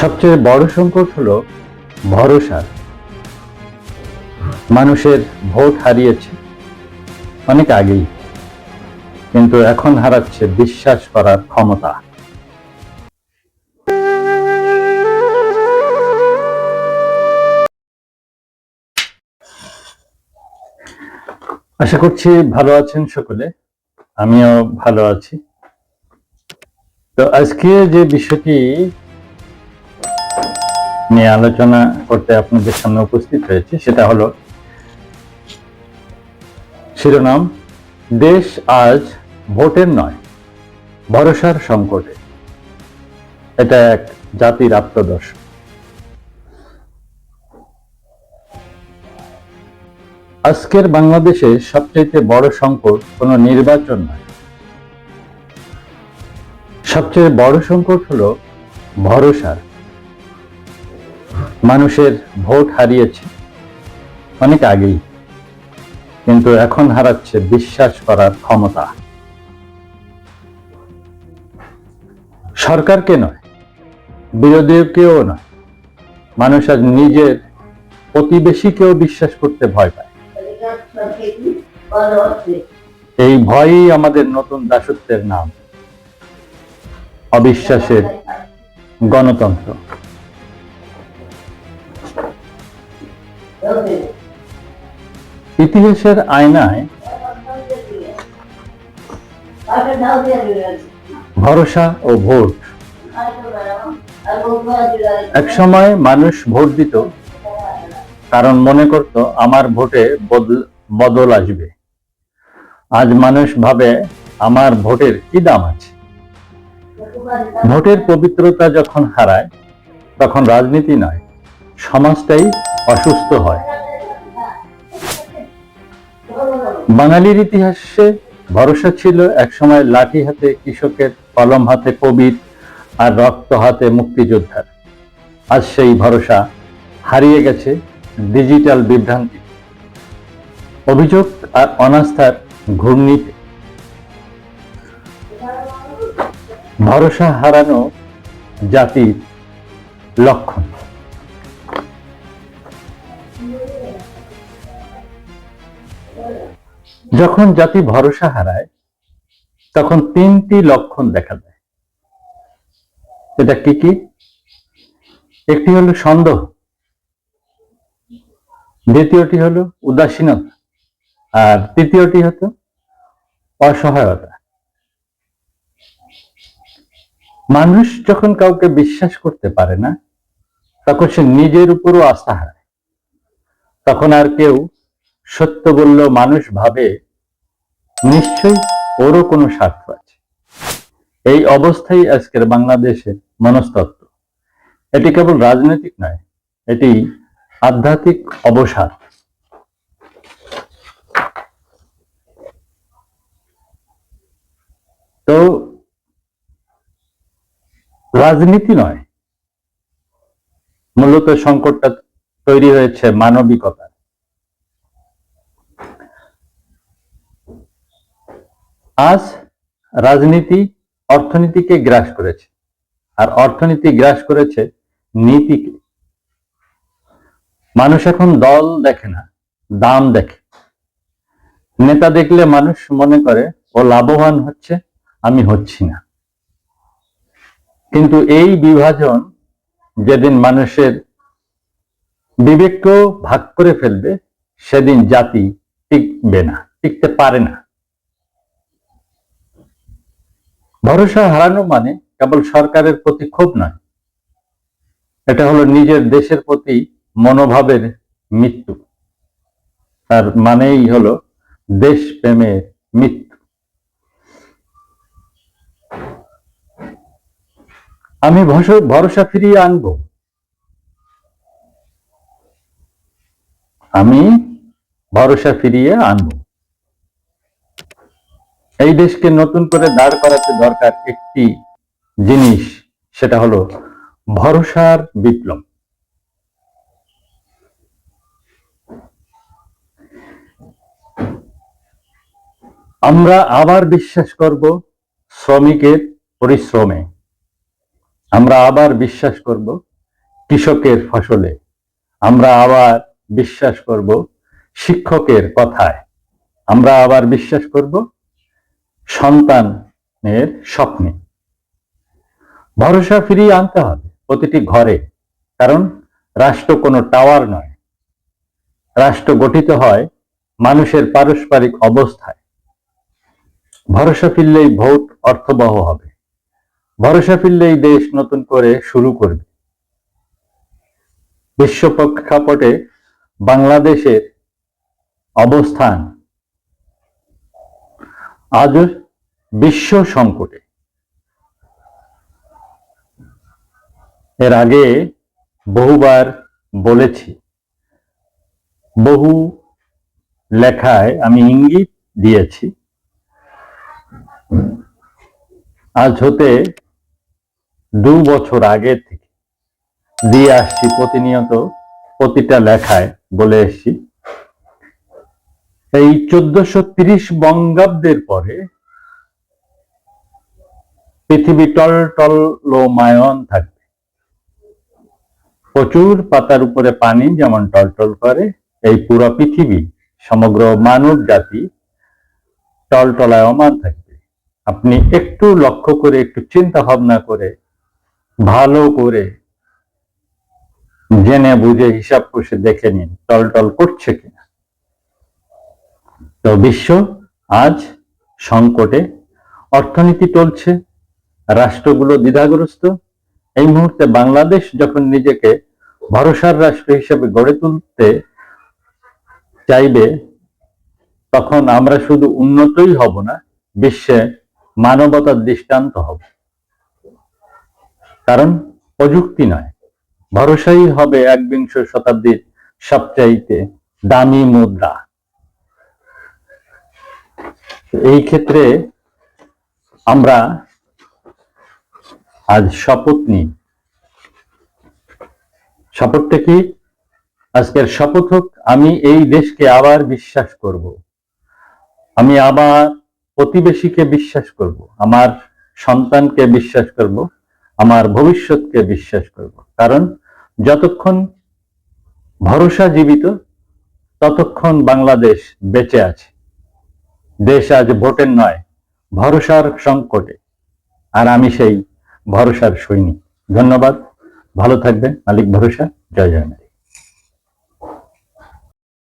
সবচেয়ে বড় সংকট হলো ভরসা। মানুষের ভোট হারিয়েছে অনেক আগেই, কিন্তু এখন হারাচ্ছে বিশ্বাস করার ক্ষমতা। আশা করছি ভালো আছেন সকলে, আমিও ভালো আছি। তো আজকে যে বিষয়টি নিয়ে আলোচনা করতে আপনাদের সামনে উপস্থিত হয়েছে, সেটা হলো শিরোনাম, দেশ আজ ভোটের নয়, ভরসার সংকটে। এটা এক জাতির আত্মদর্শন আজকের বাংলাদেশে সবচেয়ে বড় সংকট কোনো নির্বাচন নয়। সবচেয়ে বড় সংকট হলো ভরসার। মানুষের ভোট হারিয়েছে অনেক আগেই, কিন্তু এখন হারাচ্ছে বিশ্বাস করার ক্ষমতা। সরকারকে নয়, বিরোধীকেও নয়, মানুষ আজ নিজের প্রতিবেশীকেও বিশ্বাস করতে ভয় পায়। এই ভয়ই আমাদের নতুন দাসত্বের নাম, অবিশ্বাসের গণতন্ত্র। ইতিহাসের আয়নায় ভরসা ও ভোট। এক সময় মানুষ ভোট দিত, কারণ মনে করত, আমার ভোটে বদল- আসবে। আজ মানুষ ভাবে, আমার ভোটের কি দাম আছে? ভোটের পবিত্রতা যখন হারায়, তখন রাজনীতি নয়, সমাজটাই অসুস্থ হয়। বাঙালির ইতিহাসে ভরসা ছিল একসময় লাঠি হাতে কৃষকের, কলম হাতে কবির আর রক্ত হাতে মুক্তিযোদ্ধার। আজ সেই ভরসা হারিয়ে গেছে ডিজিটাল বিভ্রান্তি। অভিযোগ আর অনাস্থার ঘূর্ণিতে। ভরসা হারানো জাতির লক্ষণ যখন জাতি ভরসা হারায়, তখন তিনটি লক্ষণ দেখা দেয়। এটা কি কি? একটি হলো সন্দেহ, দ্বিতীয়টি হলো উদাসীনতা, আর তৃতীয়টি হতো অসহায়তা। মানুষ যখন কাউকে বিশ্বাস করতে পারে না, তখন সে নিজের উপরও আস্থা হারায়। তখন আর কেউ সত্য বললেও মানুষ ভাবে নিশ্চয়ই ওরও কোনো স্বার্থ আছে। এই অবস্থাই আজকের বাংলাদেশের মনস্তত্ত্ব। এটি কেবল রাজনৈতিক নয়, এটি আধ্যাত্মিক অবসাদ। তো রাজনীতি নয়, মূলত সংকটটা তৈরি হয়েছে মানবিকতা আজ রাজনীতি অর্থনীতিকে গ্রাস করেছে। আর অর্থনীতি গ্রাস করেছে নীতিকে। মানুষ এখন দল দেখে না, দাম দেখে। নেতা দেখলে মানুষ মনে করে, ও লাভবান হচ্ছে, আমি হচ্ছি না। কিন্তু এই বিভাজন যেদিন মানুষের বিবেককেও ভাগ করে ফেলবে, সেদিন জাতি টিকবে না, টিকতে পারে না। ভরসা হারানো মানে কেবল সরকারের প্রতি ক্ষোভ নয়। এটা হলো নিজের দেশের প্রতি মনোভাবের মৃত্যু। তার মানেই হলো দেশ প্রেমের মৃত্যু। আমি ভরসা ফিরিয়ে আনব। আমি ভরসা ফিরিয়ে আনব। এই দেশকে নতুন করে দাঁড় করাতে দরকার একটি জিনিস, সেটা হলো ভরসার বিপ্লব। আমরা আবার বিশ্বাস করব শ্রমিকের পরিশ্রমে। আমরা আবার বিশ্বাস করব কৃষকের ফসলে। আমরা আবার বিশ্বাস করব শিক্ষকের কথায়। আমরা আবার বিশ্বাস করব সন্তানের স্বপ্নে। ভরসা ফিরিয়ে আনতে হবে প্রতিটি ঘরে, কারণ রাষ্ট্র কোনো টাওয়ার নয়। রাষ্ট্র গঠিত হয় মানুষের পারস্পরিক অবস্থায়। ভরসা ফিরলেই ভোট অর্থবহ হবে। ভরসা ফিরলেই দেশ নতুন করে শুরু করবে। বিশ্ব প্রেক্ষাপটে বাংলাদেশের অবস্থান আজও বিশ্ব সংকটে। এর আগে বহুবার বলেছি, বহু লেখায় আমি ইঙ্গিত দিয়েছি, আজ হতে দু বছর আগে থেকে দিয়ে আসছি প্রতিনিয়ত প্রতিটা লেখায় বলে এসছি। এই চোদ্দশো তিরিশ বঙ্গাব্দের পরে পৃথিবী টল টলমায়ন থাকবে। প্রচুর পাতার উপরে পানি যেমন টলটল করে, এই পুরো পৃথিবী, সমগ্র মানব জাতি টলটলায়মান থাকবে। আপনি একটু লক্ষ্য করে, একটু চিন্তা ভাবনা করে, ভালো করে জেনে বুঝে হিসাব কষে দেখে নিন টলটল করছে কিনা। তো বিশ্ব আজ সংকটে অর্থনীতি চলছে, রাষ্ট্রগুলো দ্বিধাগ্রস্ত। এই মুহূর্তে বাংলাদেশ যখন নিজেকে ভরসার রাষ্ট্র হিসেবে গড়ে তুলতে চাইবে, তখন আমরা শুধু উন্নতই হব না, বিশ্বে মানবতার দৃষ্টান্ত হব। কারণ প্রযুক্তি নয়, ভরসাই হবে একবিংশ শতাব্দীর সবচাইতে দামি মুদ্রা। এই ক্ষেত্রে আমরা আজ শপথ নিই। শপথটা কি? আজকের শপথ হোক, আমি এই দেশকে আবার বিশ্বাস করব। আমি আবার প্রতিবেশীকে বিশ্বাস করব, আমার সন্তানকে বিশ্বাস করব, আমার ভবিষ্যৎকে বিশ্বাস করব। কারণ যতক্ষণ ভরসা জীবিত ততক্ষণ বাংলাদেশ বেঁচে আছে। দেশ আজ ভোটের নয়, ভরসার সংকটে। আর আমি সেই ভরসার সৈনিক। ধন্যবাদ। ভালো থাকবেন। মালিক ভরসা। জয় জয়